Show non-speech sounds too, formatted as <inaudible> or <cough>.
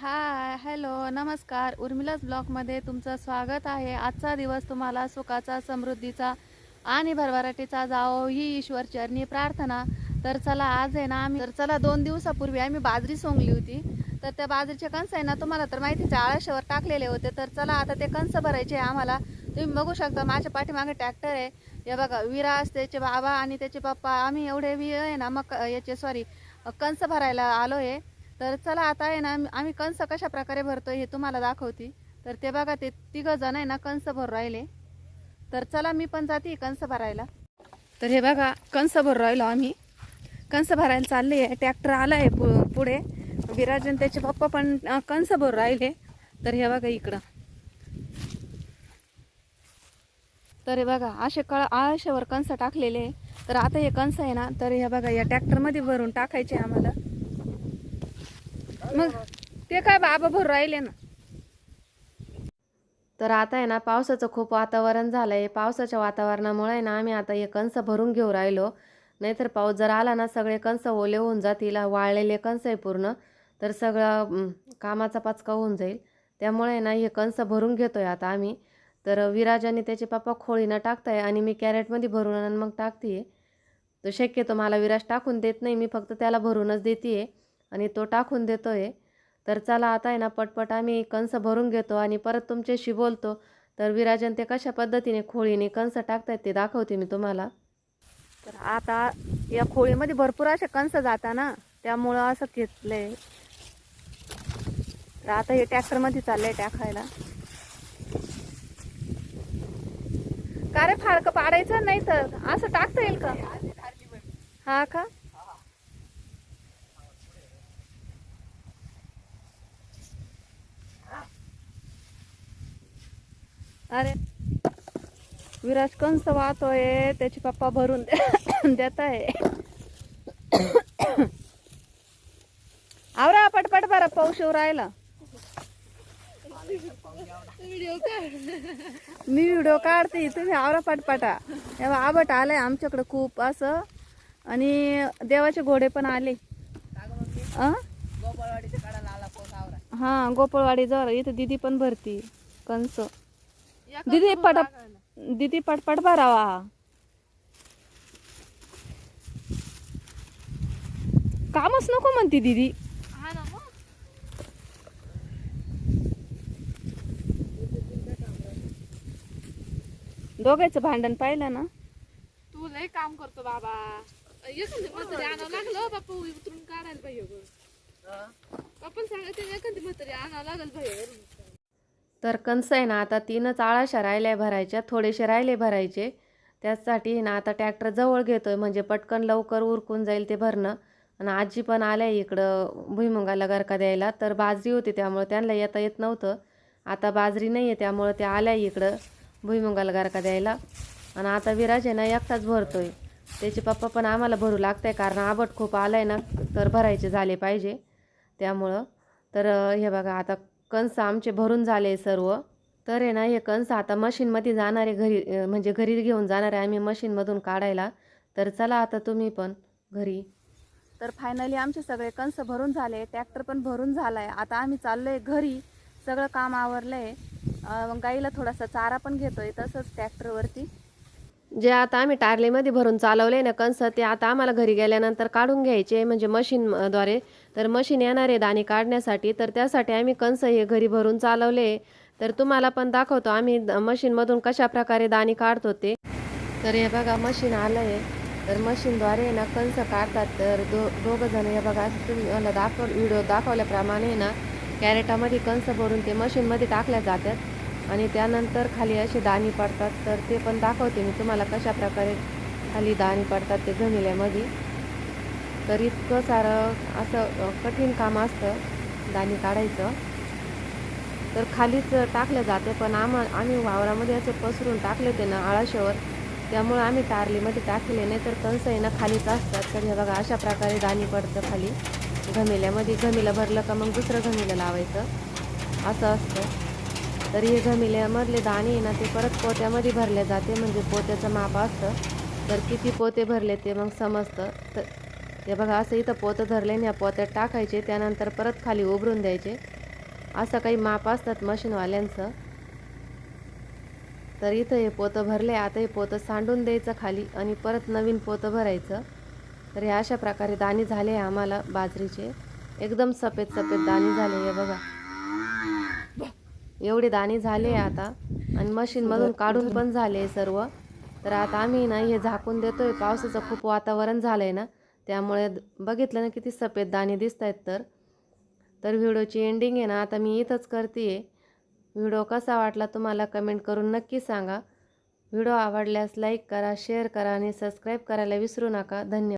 Hi hello नमस्कार. उर्मिलाच ब्लॉगमध्ये तुमचं स्वागत आहे. आजचा दिवस तुम्हाला सुखाचा समृद्धीचा आणि भरभराटीचा जाओ ही ईश्वर चरणी प्रार्थना. तर चला आज आहे ना आम्ही तर चला दोन दिवसापूर्वी आम्ही बाजरी सोंगली होती. तर त्या बाजरीचे कंस आहे ना तुम्हाला तर माहितीच आहे, आळशावर टाकलेले होते. तर चला आता ते कंस भरायचे आम्हाला. तुम्ही बघू शकता माझ्या पाठीमागे ट्रॅक्टर आहे. हे बघा विराज त्याचे बाबा आणि त्याचे पप्पा. आम्ही एवढे वि आहे ना मग याचे सॉरी कंस भरायला आलो आहे तर चला आता आहे ना आम्ही- कंस कशा प्रकारे भरतो हे तुम्हाला दाखवते. तर ते बघा ते तिघ जण आहे ना कंस भरू राहिले. तर चला मी पण जाते कंस भरायला. तर हे बघा कंस भरू राहिलो आम्ही. कंस भरायला चालले आहे. ट्रॅक्टर आला आहे पु पुढे. विराजन त्याचे पप्पा पण कंस भरू राहिले. तर हे बघा इकडं. तर हे बघा असे कळ आळशावर कंस टाकलेले तर आता हे कंस आहे ना तर हे बघा या ट्रॅक्टरमध्ये भरून टाकायचे आम्हाला. मग ते काय बाबा भरून राहिले ना. तर आता आहे ना पावसाचं खूप वातावरण झालं आहे पावसाच्या वातावरणामुळे आहे ना आम्ही आता हे कंस भरून घेऊ राहिलो. नाहीतर पाऊस जर आला ना सगळे कंस ओले होऊन जातील वाळलेले कंस आहे पूर्ण. तर सगळं कामाचा पाचका होऊन जाईल. त्यामुळे आहे ना हे कंस भरून घेतो आहे आता आम्ही. तर विराज आणि त्याचे पप्पा खोळीनं टाकताय आणि मी कॅरेटमध्ये भरून मग टाकते तर शक्यतो मला विराज टाकून देत नाही मी फक्त त्याला भरूनच देते आहे आणि तो टाकून देतो आहे तर चला आता आहे ना पटपट आम्ही कंस भरून घेतो आणि परत तुमच्याशी बोलतो. तर विराजन ते कशा पद्धतीने खोळीने कंस टाकतायत ते दाखवते मी तुम्हाला. तर आता या खोळीमध्ये भरपूर असे कंस जाता ना त्यामुळं असं घेतलंय. तर आता हे ट्रॅक्टरमध्ये चाललंय टाकायला. का रे फारकं पाडायचं नाही तर? असं टाकता येईल का? हा का? अरे विराज कंस वाहतोय त्याचे पप्पा भरून <coughs> देत आहे. आवरा पटपट बरं पाऊस येऊ राहिला. मी व्हिडिओ काढते तुम्ही आवरा पटपटा. तेव्हा आबट आलंय आमच्याकडे खूप असं. आणि देवाचे घोडे पण आले? हा गोपाळवाडी जवळ इथं दिदी पण भरती कंस. दिदी पट दिदी पटपट भरावा कामच नको म्हणती दिदी. दोघांचं भांडण पाहिलं ना? तू लय काम करतो बाबा. एखादी म्हातारी आणावं लागलं बाप्पा उतरून काढायला पाहिजे गं. आपण सांगते एखादी म्हातारी आणावं लागल पाहिजे तर कंस आहे ना आता तीनच आळाशा राहिल्या भरायच्या थोडेसे राहिले भरायचे. त्याचसाठी ना आता ट्रॅक्टर जवळ घेतो आहे म्हणजे पटकन लवकर उरकून जाईल ते भरणं. आणि आजी पण आल्या इकडं भुईमुगाला गरका द्यायला तर बाजरी होती त्यामुळं त्यांना येता येत नव्हतं. आता बाजरी नाही आहे त्यामुळं ते आल्या इकडं भुईमुगाला गरका द्यायला. आणि आता विराज आहे ना एकटाच भरतो आहे त्याचे पप्पा पण आम्हाला भरू लागतंय कारण आबट खूप आलं आहे ना तर भरायचे झाले पाहिजे त्यामुळं. तर हे बघा आता कंस आमचे भरून झाले सर्व. तर आहे ना हे कंस आता मशीनमध्ये जाणारे घरी म्हणजे घरी घेऊन जाणारे आम्ही मशीनमधून काढायला. तर चला आता तुम्ही पण घरी. तर फायनली आमचे सगळे कंस भरून झाले. ट्रॅक्टर पण भरून झाला आहे आता आम्ही चाललोय घरी. सगळं काम आवरलंय. अं, गाईला थोडासा चारा पण घेतोय तसंच ट्रॅक्टरवरती जे आता आम्ही टारलेमध्ये भरून चालवले ना कंस ते आता आम्हाला घरी गेल्यानंतर काढून घ्यायचे म्हणजे मशीनद्वारे तर मशीन येणार आहे दाणे काढण्यासाठी. तर त्यासाठी आम्ही कंस हे घरी भरून चालवले. तर तुम्हाला पण दाखवतो आम्ही मशीनमधून कशा प्रकारे दाणे काढतो ते. तर हे बघा मशीन आलं आहे तर मशीनद्वारे ना कंस काढतात. तर दो दोघं जण हे बघा तुम्ही मला दाखव व्हिडिओ दाखवल्याप्रमाणे ना कॅरेटामध्ये कंस भरून ते मशीनमध्ये टाकल्या जातात. आणि त्यानंतर खाली असे दाणी पडतात. तर ते पण दाखवते मी तुम्हाला कशा प्रकारे खाली दाणी पडतात ते जमिल्यामध्ये तर इतकं सारं असं कठीण काम असतं दाणी काढायचं. तर खालीच टाकलं जाते पण आम्हा आम्ही वावरामध्ये असे पसरून टाकले होते ना आळाशावर. त्यामुळं आम्ही टारलीमध्ये टाकले नाही तर कंस आहे ना खालीच असतात. तर हे बघा अशा प्रकारे दाणी पडतं खाली. घमिल्यामध्ये घमेला भरलं का मग दुसरं घमिलं लावायचं. असं असतं. तर हे घमिल्यामधले दाणे आहे ना ते परत पोत्यामध्ये भरले जाते. म्हणजे पोत्याचं माप असतं. तर किती पोते भरले ते मग समजतं. तर हे बघा असं इथं पोतं धरले आणि या पोत्यात टाकायचे. त्यानंतर परत खाली उभरून द्यायचे. असं काही माप असतात मशीनवाल्यांचं. तर इथं हे पोतं भरले आता हे पोतं सांडून द्यायचं खाली आणि परत नवीन पोतं भरायचं. तर हे अशा प्रकारे दाणे झाले आहे आम्हाला बाजरीचे. एकदम सफेद सफेद दाणे झाले हे बघा. एवढे दाणे झाले आता. आणि मशीनमधून काढून पण झाले सर्व. तर आता आम्ही ना हे झाकून देतोय. पावसाचं खूप वातावरण झालंय ना. त्यामुळे बघितलं ना किती सफेद दाणे दिसत आहेत तर. तर व्हिडिओची एंडिंग आहे ना आता मी इथंच करते व्हिडिओ कसा वाटला तुम्हाला कमेंट करून नक्की सांगा. व्हिडिओ आवडल्यास लाईक करा शेअर करा आणि सबस्क्राईब करायला विसरू नका. धन्यवाद.